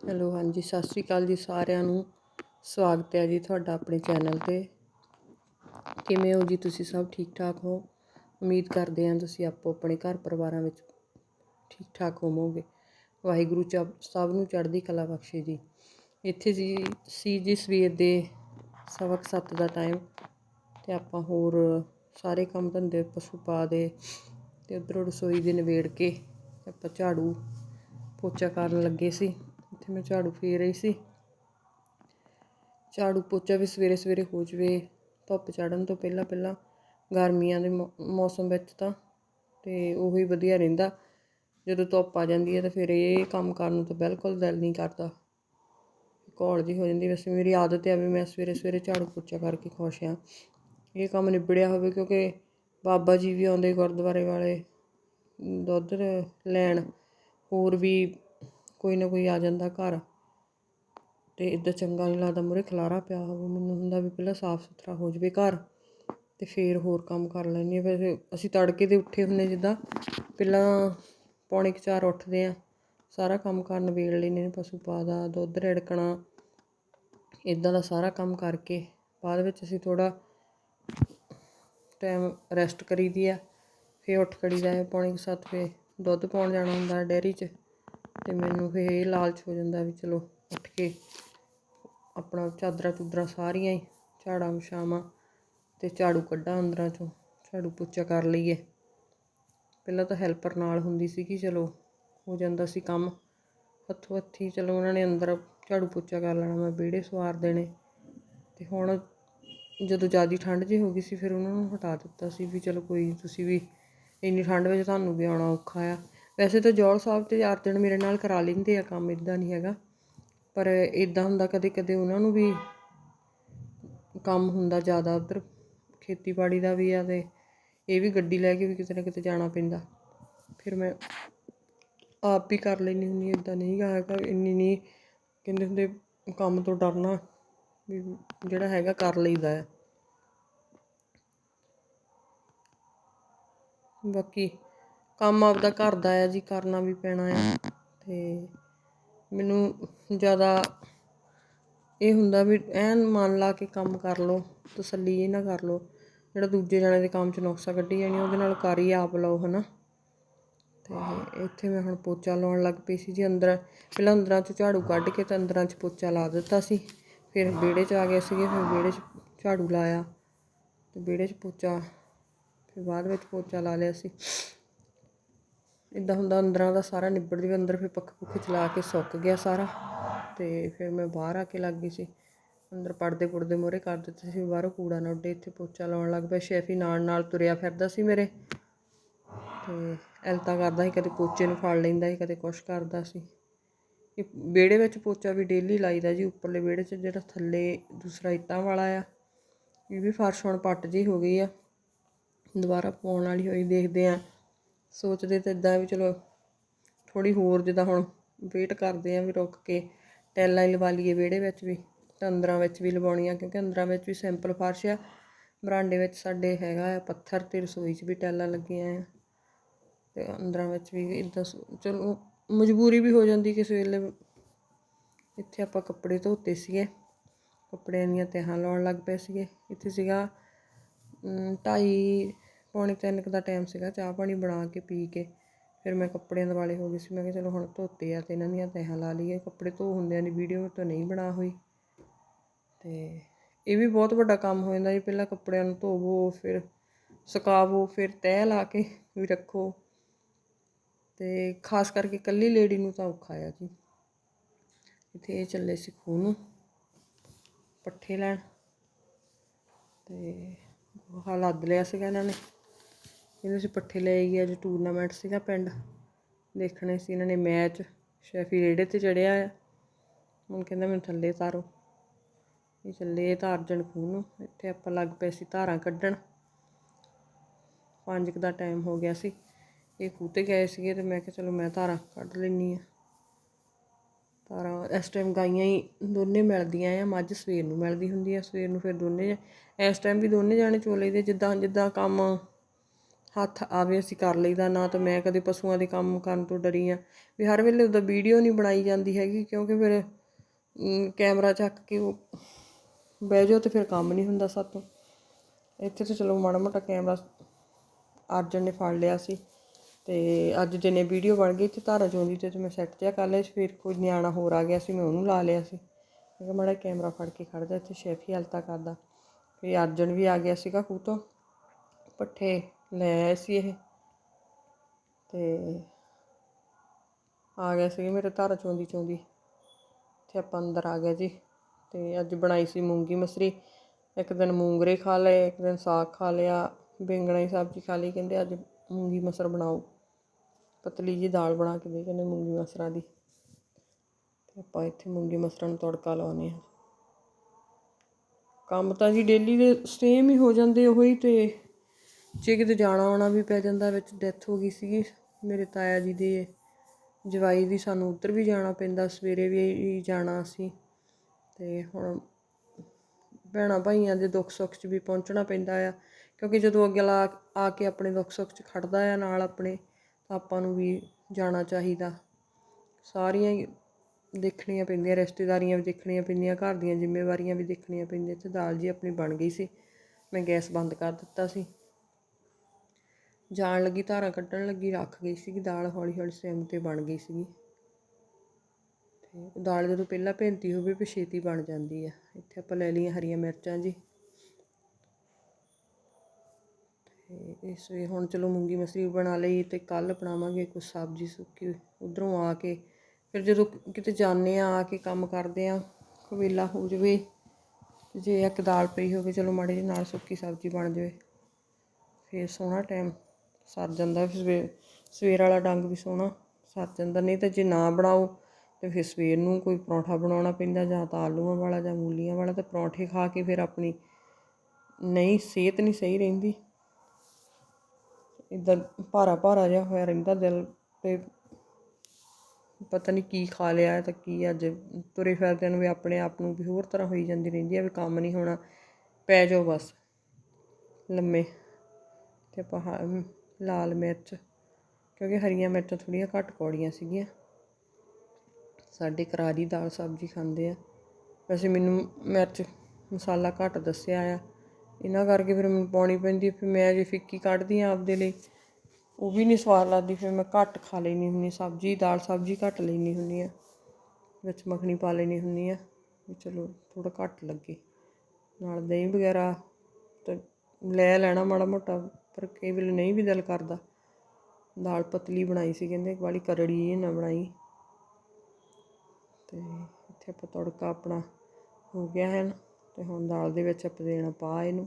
Hello, ਹਾਂਜੀ, ਸਤਿ ਸ਼੍ਰੀ ਅਕਾਲ ਜੀ ਸਾਰਿਆਂ ਨੂੰ। ਸਵਾਗਤ ਹੈ ਜੀ ਤੁਹਾਡਾ ਆਪਣੇ ਚੈਨਲ ਤੇ। ਕਿਵੇਂ ਹੋ ਜੀ ਤੁਸੀਂ ਸਭ? ਠੀਕ ਠਾਕ ਹੋ? ਉਮੀਦ ਕਰਦੇ ਹਾਂ ਤੁਸੀਂ ਆਪੋ ਆਪਣੇ ਘਰ ਪਰਿਵਾਰਾਂ ਵਿੱਚ ਠੀਕ ਠਾਕ ਹੋਵੋਗੇ। ਵਾਹਿਗੁਰੂ ਚ ਸਭ ਨੂੰ ਚੜ੍ਹਦੀ ਕਲਾ ਬਖਸ਼ੇ ਜੀ। ਇੱਥੇ ਜੀ, ਸੀ ਜੀ ਸਵੇਰ ਦੇ ਸਵਕ ਕੁ ਸੱਤ ਦਾ ਟਾਈਮ ਤੇ ਆਪਾਂ ਹੋਰ ਸਾਰੇ ਕੰਮ ਧੰਦੇ ਪਸ਼ੂ ਪਾ ਦੇ ਤੇ ਉਧਰੋਂ ਰਸੋਈ ਦੇ ਨਿਬੇੜ ਕੇ ਆਪਾਂ ਝਾੜੂ ਪੋਚਾ ਕਰਨ ਲੱਗੇ ਸੀ। ਇੱਥੇ ਮੈਂ ਝਾੜੂ ਫੇਰ ਰਹੀ ਸੀ। ਝਾੜੂ ਪੋਚਾ ਵੀ ਸਵੇਰੇ ਸਵੇਰੇ ਹੋ ਜਵੇ। ਧੁੱਪ ਚੜਨ ਤੋਂ ਪਹਿਲਾਂ ਪਹਿਲਾਂ ਗਰਮੀਆਂ ਦੇ ਮੌਸਮ ਵਿੱਚ ਤਾਂ। ਤੇ ਉਹੀ ਵਧੀਆ ਰਹਿੰਦਾ। ਜਦੋਂ ਧੁੱਪ ਆ ਜਾਂਦੀ ਹੈ ਤਾਂ ਫਿਰ ਇਹ ਕੰਮ ਕਰਨ ਨੂੰ ਤਾਂ ਬਿਲਕੁਲ ਦਿਲ ਨਹੀਂ ਕਰਦਾ। ਘੋਲ ਜੀ ਹੋ ਜਾਂਦੀ ਵੈਸੇ ਮੇਰੀ ਆਦਤ ਹੈ ਵੀ ਮੈਂ ਸਵੇਰੇ ਸਵੇਰੇ ਝਾੜੂ ਪੋਚਾ ਕਰਕੇ ਖੁਸ਼ ਹਾਂ। ਇਹ ਕੰਮ ਨਿਬੜਿਆ ਹੋਵੇ ਕਿਉਂਕਿ ਬਾਬਾ ਜੀ ਵੀ ਆਉਂਦੇ ਗੁਰਦੁਆਰੇ ਵਾਲੇ। ਦੁੱਧ ਲੈਣ ਹੋਰ ਵੀ ਕੋਈ ਨਾ ਕੋਈ ਆ ਜਾਂਦਾ ਘਰ। ਤੇ ਇਦਾਂ ਚੰਗਾ ਨਹੀਂ ਲੱਗਦਾ, ਮੁਰੇ ਖਲਾਰਾ ਪਿਆ ਹੋਵੇ। ਮੈਨੂੰ ਹੁੰਦਾ ਵੀ ਪਹਿਲਾਂ ਸਾਫ਼ ਸੁਥਰਾ ਹੋ ਜਵੇ ਘਰ ਤੇ ਫੇਰ ਹੋਰ ਕੰਮ ਕਰ ਲੈਂਦੀ ਹਾਂ। ਫਿਰ ਅਸੀਂ ਤੜਕੇ ਦੇ ਉੱਠੇ ਹੁੰਨੇ ਜਿੱਦਾਂ, ਪਹਿਲਾਂ ਪੌਣੇ ਕੁ ਚਾਰ ਉੱਠਦੇ ਆ ਸਾਰਾ ਕੰਮ ਕਰਨ ਵੇਲ ਲੈਂਦੇ ਨੇ ਪਸ਼ੂ ਪਾ ਦਾ ਦੁੱਧ ਰਿੜਕਣਾ ਇਦਾਂ ਦਾ ਸਾਰਾ ਕੰਮ ਕਰਕੇ ਬਾਅਦ ਵਿੱਚ ਅਸੀਂ ਥੋੜਾ ਟਾਈਮ ਰੈਸਟ ਕਰੀਦੀ ਆ ਫੇਰ ਉੱਠ ਖੜੀਦਾ ਹੈ, ਪੌਣੇ ਕੁ ਸੱਤ ਫੇ ਦੁੱਧ ਪਾਉਣ ਜਾਣਾ ਹੁੰਦਾ ਡੈਰੀ 'ਚ। ਤੇ ਮੈਨੂੰ ਫਿਰ ਇਹ ਲਾਲਚ ਹੋ ਜਾਂਦਾ ਵੀ ਚਲੋ ਉੱਠ ਕੇ ਆਪਣਾ ਚਾਦਰਾਂ ਚੁਦਰਾਂ ਸਾਰੀਆਂ ਹੀ, ਝਾੜਾਂ ਵਿਛਾਵਾਂ ਤੇ ਝਾੜੂ ਕੱਢਾਂ ਅੰਦਰਾਂ ਚੋਂ, ਝਾੜੂ ਪੋਚਾ ਕਰ ਲਈਏ। ਪਹਿਲਾਂ ਤਾਂ ਹੈਲਪਰ ਨਾਲ ਹੁੰਦੀ ਸੀ ਕਿ ਚਲੋ ਹੋ ਜਾਂਦਾ ਸੀ ਕੰਮ। ਹੱਥੋਂ ਹੱਥੀ ਚਲੋ ਉਹਨਾਂ ਨੇ ਅੰਦਰ ਝਾੜੂ ਪੋਚਾ ਕਰ ਲੈਣਾ, ਮੈਂ ਵਿਹੜੇ ਸਵਾਰ ਦੇਣੇ। ਤੇ ਹੁਣ ਜਦੋਂ ਜ਼ਿਆਦਾ ਠੰਡ ਜਿਹੀ ਹੋ ਗਈ ਸੀ, ਫਿਰ ਉਹਨਾਂ ਨੂੰ ਹਟਾ ਦਿੱਤਾ ਸੀ ਵੀ ਚਲੋ ਕੋਈ ਤੁਸੀਂ ਵੀ ਇੰਨੀ ਠੰਡ ਵਿੱਚ ਤੁਹਾਨੂੰ ਵੀ ਆਉਣਾ ਔਖਾ ਆ। ਵੈਸੇ ਤਾਂ ਜੌਲ ਸਾਹਿਬ ਤੇ ਚਾਰ ਦਿਨ ਮੇਰੇ ਨਾਲ ਕਰਾ ਲੈਂਦੇ ਆ ਕੰਮ ਇਦਾਂ ਨਹੀਂ ਹੈਗਾ। ਪਰ ਇਦਾਂ ਹੁੰਦਾ ਕਦੇ ਕਦੇ ਉਹਨਾਂ ਨੂੰ ਵੀ ਕੰਮ ਹੁੰਦਾ ਜ਼ਿਆਦਾ ਉਧਰ। ਖੇਤੀਬਾੜੀ ਦਾ ਵੀ ਆ ਤੇ ਇਹ ਵੀ ਗੱਡੀ ਲੈ ਕੇ ਵੀ ਕਿਤੇ ਨਾ ਕਿਤੇ ਜਾਣਾ ਪੈਂਦਾ। ਫਿਰ ਮੈਂ ਆਪ ਵੀ ਕਰ ਲੈਂਦੀ ਹੁੰਦੀ ਇਦਾਂ ਨਹੀਂ ਹੈਗਾ, ਇੰਨੀ ਨਹੀਂ ਕਹਿੰਦੇ ਹੁੰਦੇ ਕੰਮ ਤੋਂ ਡਰਨਾ ਵੀ ਜਿਹੜਾ ਹੈਗਾ ਕਰ ਲਈਦਾ ਹੈ ਬਾਕੀ ਕੰਮ ਆਪਦਾ ਘਰ ਦਾ ਆ ਜੀ, ਕਰਨਾ ਵੀ ਪੈਣਾ ਆ। ਤੇ ਮੈਨੂੰ ਜ਼ਿਆਦਾ ਇਹ ਹੁੰਦਾ ਵੀ ਐਨ ਮਨ ਲਾ ਕੇ ਕੰਮ ਕਰ ਲਓ, ਤਸੱਲੀ ਇਹ ਨਾ ਕਰ ਲਓ। ਜਿਹੜਾ ਦੂਜੇ ਜਣੇ ਦੇ ਕੰਮ 'ਚ ਨੁਕਸਾ ਕੱਢੀ ਜਾਣੀ ਉਹਦੇ ਨਾਲ ਕਰ ਹੀ ਆਪ ਲਓ, ਹਨਾ। ਤੇ ਇੱਥੇ ਮੈਂ ਹੁਣ ਪੋਚਾ ਲਾਉਣ ਲੱਗ ਪਈ ਸੀ ਜੀ ਅੰਦਰ। ਪਹਿਲਾਂ ਅੰਦਰਾਂ 'ਚ ਝਾੜੂ ਕੱਢ ਕੇ ਤੇ ਅੰਦਰਾਂ 'ਚ ਪੋਚਾ ਲਾ ਦਿੱਤਾ ਸੀ। ਫਿਰ ਵਿਹੜੇ 'ਚ ਆ ਗਏ ਸੀਗੇ, ਫਿਰ ਵਿਹੜੇ 'ਚ ਝਾੜੂ ਲਾਇਆ। ਤੇ ਵਿਹੜੇ 'ਚ ਪੋਚਾ, ਫਿਰ ਬਾਅਦ ਵਿੱਚ ਪੋਚਾ ਲਾ ਲਿਆ ਸੀ। ਇਦਾਂ ਹੁੰਦਾ ਅੰਦਰਾਂ ਦਾ ਸਾਰਾ ਨਿਬੜ ਜਵੇ, ਅੰਦਰ ਫਿਰ ਪੱਖੇ ਪੁੱਖੇ ਚਲਾ ਕੇ ਸੁੱਕ ਗਿਆ ਸਾਰਾ ਤੇ ਫਿਰ ਮੈਂ ਬਾਹਰ ਆ ਕੇ ਲੱਗ ਗਈ ਸੀ। ਅੰਦਰ ਪੜਦੇ ਪੁੜਦੇ ਮੋਰੇ ਕਰ ਦਿੱਤੇ ਸੀ, ਬਾਹਰੋਂ ਕੂੜਾ ਨਾ ਉੱਡੇ, ਇੱਥੇ ਪੋਚਾ ਲਾਉਣ ਲੱਗ ਪਿਆ, ਸ਼ੈਫੀ ਨਾਲ ਨਾਲ ਤੁਰਿਆ ਫਿਰਦਾ ਸੀ ਮੇਰੇ। ਤੇ ਐਲਤਾ ਕਰਦਾ ਸੀ, ਕਦੇ ਪੋਚੇ ਨੂੰ ਫੜ ਲੈਂਦਾ ਸੀ, ਕਦੇ ਕੁਛ ਕਰਦਾ ਸੀ। ਇਹ ਵਿਹੜੇ ਵਿੱਚ ਪੋਚਾ ਵੀ ਡੇਲੀ ਲਾਈਦਾ ਜੀ, ਉੱਪਰਲੇ ਵਿਹੜੇ 'ਚ ਜਿਹੜਾ ਥੱਲੇ ਦੂਸਰਾ ਇੱਟਾਂ ਵਾਲਾ ਆ, ਇਹ ਵੀ ਫਰਸ਼ ਹੁਣ ਪੱਟ ਜੀ ਹੋ ਗਈ ਆ। ਦੁਬਾਰਾ ਪਾਉਣ ਵਾਲੀ ਹੋਈ, ਦੇਖਦੇ ਆ ਸੋਚਦੇ ਤਾਂ ਇਦਾਂ ਵੀ ਚਲੋ ਥੋੜੀ ਹੋਰ ਜਿੱਦਾਂ ਹੁਣ ਵੇਟ ਕਰਦੇ ਆ ਵੀ ਰੁਕ ਕੇ ਟੈਲਾਂ ਹੀ ਲਵਾ ਲਈਏ ਵਿਹੜੇ ਵਿੱਚ ਵੀ ਤਾਂ ਅੰਦਰਾਂ ਵਿੱਚ ਵੀ ਲਵਾਉਣੀਆਂ ਕਿਉਂਕਿ ਅੰਦਰਾਂ ਵਿੱਚ ਵੀ ਸਿੰਪਲ ਫਰਸ਼ ਆ ਬਰਾਂਡੇ ਵਿੱਚ ਸਾਡੇ ਹੈਗਾ ਆ ਪੱਥਰ ਤੇ ਰਸੋਈ 'ਚ ਵੀ ਟੈਲਾਂ ਲੱਗੀਆਂ ਆ ਤੇ ਅੰਦਰਾਂ ਵਿੱਚ ਵੀ ਇਦਾਂ ਚਲੋ ਮਜਬੂਰੀ ਵੀ ਹੋ ਜਾਂਦੀ ਕਿਸੇ ਵੇਲੇ। ਇੱਥੇ ਆਪਾਂ ਕੱਪੜੇ ਧੋਤੇ ਸੀਗੇ ਕੱਪੜਿਆਂ ਦੀਆਂ ਤਹਾਂ ਲਾਉਣ ਲੱਗ ਪਏ ਸੀਗੇ। ਇੱਥੇ ਸੀਗਾ ਅਮ, ਢਾਈ ਪੌਣੇ ਤਿੰਨ ਕੁ ਦਾ ਟਾਈਮ ਸੀਗਾ, ਚਾਹ ਪਾਣੀ ਬਣਾ ਕੇ ਪੀ ਕੇ, ਫਿਰ ਮੈਂ ਕੱਪੜਿਆਂ ਦੇ ਵਾਲੇ ਹੋ ਗਈ ਸੀ, ਮੈਂ ਕਿਹਾ ਚਲੋ ਹੁਣ ਧੋਤੇ ਆ ਤੇ ਇਹਨਾਂ ਦੀਆਂ ਤਹਿਾਂ ਲਾ ਲਈਏ, ਕੱਪੜੇ ਧੋ ਹੁੰਦਿਆਂ ਦੀ ਵੀਡੀਓ ਤਾਂ ਨਹੀਂ ਬਣਾ ਹੋਈ। ਤੇ ਇਹ ਵੀ ਬਹੁਤ ਵੱਡਾ ਕੰਮ ਹੋ ਜਾਂਦਾ ਜੀ, ਪਹਿਲਾਂ ਕੱਪੜਿਆਂ ਨੂੰ ਧੋਵੋ, ਫਿਰ ਸੁਕਾਵੋ, ਫਿਰ ਤਹਿ ਲਾ ਕੇ ਵੀ ਰੱਖੋ। ਤੇ ਖਾਸ ਕਰਕੇ ਇਕੱਲੀ ਲੇਡੀ ਨੂੰ ਤਾਂ ਔਖਾ ਆ ਜੀ। ਇੱਥੇ ਇਹ ਚੱਲੇ ਸੀ ਖੂਹ ਨੂੰ, ਪੱਠੇ ਲੈਣ। ਤੇ ਗੋਹਾ ਲੱਦ ਲਿਆ ਸੀਗਾ ਇਹਨਾਂ ਨੇ। ਇਹਨੂੰ ਅਸੀਂ ਪੱਠੇ ਲਏ ਗਏ ਅੱਜ ਟੂਰਨਾਮੈਂਟ ਸੀਗਾ ਪਿੰਡ। ਦੇਖਣੇ ਸੀ ਇਹਨਾਂ ਨੇ ਮੈਚ, ਸ਼ੈਫੀ ਰੇੜੇ ਤੇ ਚੜਿਆ ਆ। ਹੁਣ ਕਹਿੰਦਾ ਮੈਨੂੰ ਥੱਲੇ ਤਾਰੋ ਇਹ ਚੱਲੇ ਤਾਂ ਅਰਜਨ ਖੂਹ ਨੂੰ, ਇੱਥੇ ਆਪਾਂ ਲੱਗ ਪਏ ਸੀ ਧਾਰਾਂ ਕੱਢਣ। ਪੰਜ ਕੁ ਦਾ ਟਾਈਮ ਹੋ ਗਿਆ ਸੀ। ਇਹ ਖੂਹ ਤੇ ਗਏ ਸੀਗੇ ਤੇ ਮੈਂ ਕਿਹਾ ਚਲੋ ਮੈਂ ਧਾਰਾਂ ਕੱਢ ਲੈਣੀ ਆ। ਧਾਰਾਂ ਇਸ ਟਾਈਮ ਗਾਈਆਂ ਹੀ ਦੋਨੇ ਮਿਲਦੀਆਂ ਆ, ਮੱਝ ਸਵੇਰ ਨੂੰ ਮਿਲਦੀ ਹੁੰਦੀ ਆ, ਸਵੇਰ ਨੂੰ ਫਿਰ ਦੋਨੇ ਇਸ ਟਾਈਮ ਵੀ ਦੋਨੇ ਜਾਣੇ ਚੋਲੇ ਦੇ, ਜਿੱਦਾਂ ਜਿੱਦਾਂ ਕੰਮ ਹੱਥ ਆਵੇ, ਅਸੀਂ ਕਰ ਲਈਦਾ, ਨਾ ਤਾਂ ਮੈਂ ਕਦੇ ਪਸ਼ੂਆਂ ਦੇ ਕੰਮ ਕਰਨ ਤੋਂ ਡਰੀ ਆ। ਵੀ ਹਰ ਵੇਲੇ ਉਹਦਾ ਵੀਡੀਓ ਨਹੀਂ ਬਣਾਈ ਜਾਂਦੀ ਹੈਗੀ, ਕਿਉਂਕਿ ਫਿਰ ਕੈਮਰਾ ਚੱਕ ਕੇ ਉਹ ਬਹਿ ਜਾਓ ਤੇ ਫਿਰ ਕੰਮ ਨਹੀਂ ਹੁੰਦਾ ਸਾਤੋਂ। ਇੱਥੇ ਤਾਂ ਚਲੋ ਮਾੜਾ ਮੋਟਾ ਕੈਮਰਾ ਅਰਜਨ ਨੇ ਫੜ ਲਿਆ ਸੀ ਤੇ ਅੱਜ ਦਿਨੇ ਵੀਡੀਓ ਬਣ ਗਈ ਤੇ ਧਾਰਾ ਚੋਂਦੀ ਤੇ ਮੈਂ ਸੈੱਟ ਜਿਹਾ ਕਰ ਲਿਆ ਸੀ, ਫਿਰ ਕੋਈ ਨਿਆਣਾ ਹੋਰ ਆ ਗਿਆ ਸੀ, ਮੈਂ ਉਹਨੂੰ ਲਾ ਲਿਆ ਸੀ। ਮੈਂ ਕਿਹਾ ਮਾੜਾ ਕੈਮਰਾ ਫੜ ਕੇ ਖੜਦਾ ਇੱਥੇ ਸ਼ੈਫੀ ਹਲਤਾ ਕਰਦਾ। ਫਿਰ ਅਰਜਨ ਵੀ ਆ ਗਿਆ ਸੀਗਾ ਖੂਹ ਤੋਂ, ਪੱਠੇ ਲੈ ਆਏ ਸੀ ਇਹ। ਤੇ ਆ ਗਿਆ ਸੀ ਮੇਰੇ ਧਾਰਾ ਚੋਂਦੀ ਚੋਂਦੀ। ਤੇ ਆਪਾਂ ਅੰਦਰ ਆ ਗਿਆ ਜੀ। ਤੇ ਅੱਜ ਬਣਾਈ ਸੀ ਮੂੰਗੀ ਮਸਰੀ। ਇੱਕ ਦਿਨ ਮੂੰਗਰੇ ਖਾ ਲਏ, ਇੱਕ ਦਿਨ ਸਾਗ ਖਾ ਲਿਆ। ਬੈਂਗਣਾ ਦੀ ਸਬਜ਼ੀ ਖਾ ਲਈ, ਕਹਿੰਦੇ ਅੱਜ ਮੂੰਗੀ ਮਸਰ ਬਣਾਓ। ਪਤਲੀ ਜੀ ਦਾਲ ਬਣਾ ਕੇ ਦੇ ਕਹਿੰਦੇ ਮੂੰਗੀ ਮਸਰਾਂ ਦੀ। ਤੇ ਆਪਾਂ ਇੱਥੇ ਮੂੰਗੀ ਮਸਰਾਂ ਨੂੰ ਤੜਕਾ ਲਾਉਨੇ ਆ ਕੰਮ ਤਾਂ ਜੀ ਡੇਲੀ ਦੇ ਸੇਮ ਹੀ ਹੋ ਜਾਂਦੇ ਉਹੀ ਤੇ ਜੇ ਕਿਤੇ ਜਾਣਾ ਆਉਣਾ ਵੀ ਪੈ ਜਾਂਦਾ, ਵਿੱਚ ਡੈਥ ਹੋ ਗਈ ਸੀਗੀ, ਮੇਰੇ ਤਾਇਆ ਜੀ ਦੇ ਜਵਾਈ ਦੀ ਸਾਨੂੰ ਉੱਧਰ ਵੀ ਜਾਣਾ ਪੈਂਦਾ, ਸਵੇਰੇ ਵੀ ਜਾਣਾ ਅਸੀਂ ਅਤੇ ਹੁਣ ਭੈਣਾਂ ਭਾਈਆਂ ਦੇ ਦੁੱਖ ਸੁੱਖ 'ਚ ਵੀ ਪਹੁੰਚਣਾ ਪੈਂਦਾ ਆ, ਕਿਉਂਕਿ ਜਦੋਂ ਅਗਲਾ ਆ ਕੇ ਆਪਣੇ ਦੁੱਖ ਸੁੱਖ 'ਚ ਖੜਦਾ ਆ ਨਾਲ ਆਪਣੇ, ਤਾਂ ਆਪਾਂ ਨੂੰ ਵੀ ਜਾਣਾ ਚਾਹੀਦਾ। ਸਾਰੀਆਂ ਹੀ ਦੇਖਣੀਆਂ ਪੈਂਦੀਆਂ, ਰਿਸ਼ਤੇਦਾਰੀਆਂ ਵੀ ਦੇਖਣੀਆਂ ਪੈਂਦੀਆਂ, ਘਰ ਦੀਆਂ ਜ਼ਿੰਮੇਵਾਰੀਆਂ ਵੀ ਦੇਖਣੀਆਂ ਪੈਂਦੀਆਂ, ਤੇ ਦਾਲ ਜੀ ਆਪਣੀ ਬਣ ਗਈ ਸੀ। ਮੈਂ ਗੈਸ ਬੰਦ ਕਰ ਦਿੱਤਾ ਸੀ। ਜਾਣ ਲੱਗੀ, ਧਾਰਾਂ ਕੱਢਣ ਲੱਗੀ, ਰੱਖ ਗਈ ਸੀਗੀ, ਦਾਲ ਹੌਲੀ ਹੌਲੀ ਸਿਮ ਤੇ ਬਣ ਗਈ ਸੀਗੀ। ਤੇ ਦਾਲ ਜਦੋਂ ਪਹਿਲਾਂ ਭਿੰਤੀ ਹੋਵੇ, ਫਿਰ ਛੇਤੀ ਬਣ ਜਾਂਦੀ ਆ। ਇੱਥੇ ਆਪਾਂ ਲੈ ਲਈਆਂ ਹਰੀਆਂ ਮਿਰਚਾਂ ਜੀ। ਤੇ ਇਸ ਵੇ ਹੁਣ ਚਲੋ ਮੂੰਗੀ ਮਸਰੀ ਬਣਾ ਲਈ ਤੇ ਕੱਲ ਬਣਾਵਾਂਗੇ ਕੁਛ ਸਬਜ਼ੀ ਸੁੱਕੀ। ਉਧਰੋਂ ਆ ਕੇ ਫਿਰ ਜਦੋਂ ਕਿਤੇ ਜਾਂਦੇ ਆ ਆ ਕੇ ਕੰਮ ਕਰਦੇ ਆ ਕਵੇਲਾ ਹੋ ਜਵੇ, ਜੇ ਇੱਕ ਦਾਲ ਪਈ ਹੋਵੇ, ਚਲੋ ਮਾੜੀ ਜਿਹੀ ਨਾਲ ਸੁੱਕੀ ਸਬਜ਼ੀ ਬਣ ਜਾਵੇ। ਫਿਰ ਸੋਹਣਾ ਟਾਈਮ ਸਰ ਜਾਂਦਾ ਫਿਰ ਸਵੇ- ਸਵੇਰ ਵਾਲਾ ਡੰਗ ਵੀ ਸੋਹਣਾ, ਸਰ ਜਾਂਦਾ। ਨਹੀਂ ਤਾਂ ਜੇ ਨਾ ਬਣਾਓ ਤੇ ਫਿਰ ਸਵੇਰ ਨੂੰ ਕੋਈ ਪਰੌਂਠਾ ਬਣਾਉਣਾ ਪੈਂਦਾ ਜਾਂ ਤਾਂ ਆਲੂਆਂ ਵਾਲਾ ਜਾਂ ਮੂਲੀਆਂ ਵਾਲਾ ਤਾਂ ਪਰੌਂਠੇ ਖਾ ਕੇ ਫਿਰ ਆਪਣੀ ਨਹੀਂ, ਸਿਹਤ ਨਹੀਂ ਸਹੀ ਰਹਿੰਦੀ। ਇਦਾਂ ਭਾਰਾ ਭਾਰਾ ਜਿਹਾ ਹੋਇਆ ਰਹਿੰਦਾ ਦਿਲ ਤੇ। ਪਤਾ ਨਹੀਂ ਕੀ ਖਾ ਲਿਆ ਹੈ ਤਾਂ ਕੀ ਅੱਜ ਤੁਰੇ ਫਿਰਦਿਆਂ ਨੂੰ ਵੀ ਆਪਣੇ ਆਪ ਨੂੰ ਵੀ ਹੋਰ ਤਰ੍ਹਾਂ ਹੋਈ ਜਾਂਦੀ ਰਹਿੰਦੀ ਹੈ ਵੀ ਕੰਮ ਨਹੀਂ ਹੋਣਾ, ਪੈ ਜਾਓ ਬਸ, ਲੰਮੇ। ਤੇ ਆਪਾਂ ਲਾਲ ਮਿਰਚ, ਕਿਉਂਕਿ ਹਰੀਆਂ ਮਿਰਚਾਂ ਥੋੜ੍ਹੀਆਂ ਘੱਟ ਕੌੜੀਆਂ ਸੀਗੀਆਂ। ਸਾਡੇ ਕਰਾਰੀ ਦਾਲ ਸਬਜ਼ੀ ਖਾਂਦੇ ਆ। ਵੈਸੇ ਮੈਨੂੰ ਮਿਰਚ ਮਸਾਲਾ ਘੱਟ ਦੱਸਿਆ ਆ। ਇਹਨਾਂ ਕਰਕੇ ਫਿਰ ਮੈਨੂੰ ਪਾਉਣੀ ਪੈਂਦੀ ਫਿਰ ਮੈਂ ਜੇ ਫਿੱਕੀ ਕੱਢਦੀ ਆ ਆਪਦੇ ਲਈ, ਉਹ ਵੀ ਨਹੀਂ ਸਵਾਦ ਲੱਗਦੀ, ਫਿਰ ਮੈਂ ਘੱਟ ਖਾ ਲੈਣੀ ਹੁੰਦੀ ਸਬਜ਼ੀ, ਦਾਲ ਸਬਜ਼ੀ ਘੱਟ ਲੈਣੀ ਹੁੰਦੀ ਆ। ਵਿੱਚ ਮੱਖਣੀ ਪਾ ਲੈਣੀ ਹੁੰਦੀ ਆ, ਵੀ ਚਲੋ ਥੋੜਾ ਘੱਟ ਲੱਗੇ। ਨਾਲ ਦਹੀਂ ਵਗੈਰਾ ਤਾਂ ਲੈ ਲੈਣਾ ਮਾੜਾ ਮੋਟਾ। ਪਰ ਕਈ ਵੇਲੇ ਨਹੀਂ ਵੀ ਦਿਲ ਕਰਦਾ। ਦਾਲ ਪਤਲੀ ਬਣਾਈ ਸੀ, ਕਹਿੰਦੇ ਵਾਲੀ ਕਰੜੀ ਇਹ ਨਾ ਬਣਾਈ। ਤੇ ਇੱਥੇ ਆਪਾਂ ਤੜਕਾ ਆਪਣਾ ਹੋ ਗਿਆ ਹੈ ਨਾ, ਤੇ ਹੁਣ ਦਾਲ ਦੇ ਵਿੱਚ ਆਪਾਂ ਦੇਣਾ ਪਾ ਇਹਨੂੰ।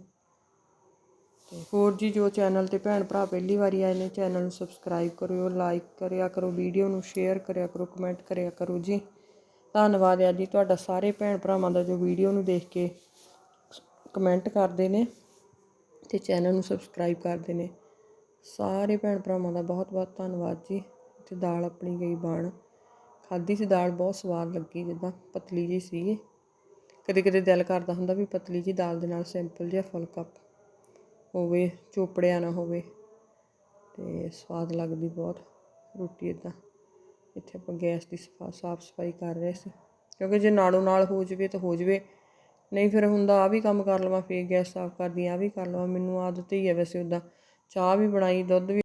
ਤੇ ਹੋਰ ਜੀ, ਜੋ ਚੈਨਲ ਤੇ ਭੈਣ ਭਰਾ ਪਹਿਲੀ ਵਾਰੀ ਆਏ ਨੇ, ਚੈਨਲ ਨੂੰ ਸਬਸਕ੍ਰਾਈਬ ਕਰਿਓ, ਲਾਈਕ ਕਰਿਆ ਕਰੋ, ਵੀਡੀਓ ਨੂੰ ਸ਼ੇਅਰ ਕਰਿਆ ਕਰੋ, ਕਮੈਂਟ ਕਰਿਆ ਕਰੋ ਜੀ। ਧੰਨਵਾਦ ਆ ਜੀ ਤੁਹਾਡਾ, ਸਾਰੇ ਭੈਣ ਭਰਾਵਾਂ ਦਾ ਜੋ ਵੀਡੀਓ ਨੂੰ ਦੇਖ ਕੇ ਕਮੈਂਟ ਕਰਦੇ ਨੇ। ਅਤੇ ਚੈਨਲ ਨੂੰ ਸਬਸਕ੍ਰਾਈਬ ਕਰਦੇ ਨੇ। ਸਾਰੇ ਭੈਣ ਭਰਾਵਾਂ ਦਾ ਬਹੁਤ ਬਹੁਤ ਧੰਨਵਾਦ ਜੀ। ਤੇ ਦਾਲ ਆਪਣੀ ਗਈ ਬਣ। ਖਾਧੀ ਸੀ ਦਾਲ, ਬਹੁਤ ਸਵਾਦ ਲੱਗੀ ਜਿੱਦਾਂ ਪਤਲੀ ਜੀ ਸੀ ਕਦੇ ਕਦੇ ਦਿਲ ਕਰਦਾ ਹੁੰਦਾ ਵੀ ਪਤਲੀ ਜੀ ਦਾਲ ਦੇ ਨਾਲ ਸਿੰਪਲ ਜਿਹਾ ਫੁਲਕਾ ਹੋਵੇ, ਚੋਪੜਿਆ ਨਾ ਹੋਵੇ। ਤੇ ਸਵਾਦ ਲੱਗਦੀ ਬਹੁਤ ਰੋਟੀ ਇਦਾਂ ਇੱਥੇ ਆਪਾਂ ਗੈਸ ਦੀ ਸਫਾ, ਸਾਫ਼ ਸਫ਼ਾਈ ਕਰ ਰਹੇ ਸੀ। ਕਿਉਂਕਿ ਜੇ ਨਾਲੋਂ ਨਾਲ ਹੋ ਜਵੇ ਤਾਂ ਹੋ ਜਵੇ। ਨਹੀਂ ਫਿਰ ਹੁੰਦਾ ਆ ਵੀ ਕੰਮ ਕਰ ਲਵਾਂ, ਫੇਰ ਗੈਸ ਸਾਫ਼ ਕਰਦੀ ਆ ਵੀ ਕਰ ਲਵਾਂ, ਮੈਨੂੰ ਆਦਤ ਹੀ ਹੈ ਵੈਸੇ ਉੱਦਾਂ ਚਾਹ ਵੀ ਬਣਾਈ, ਦੁੱਧ ਵੀ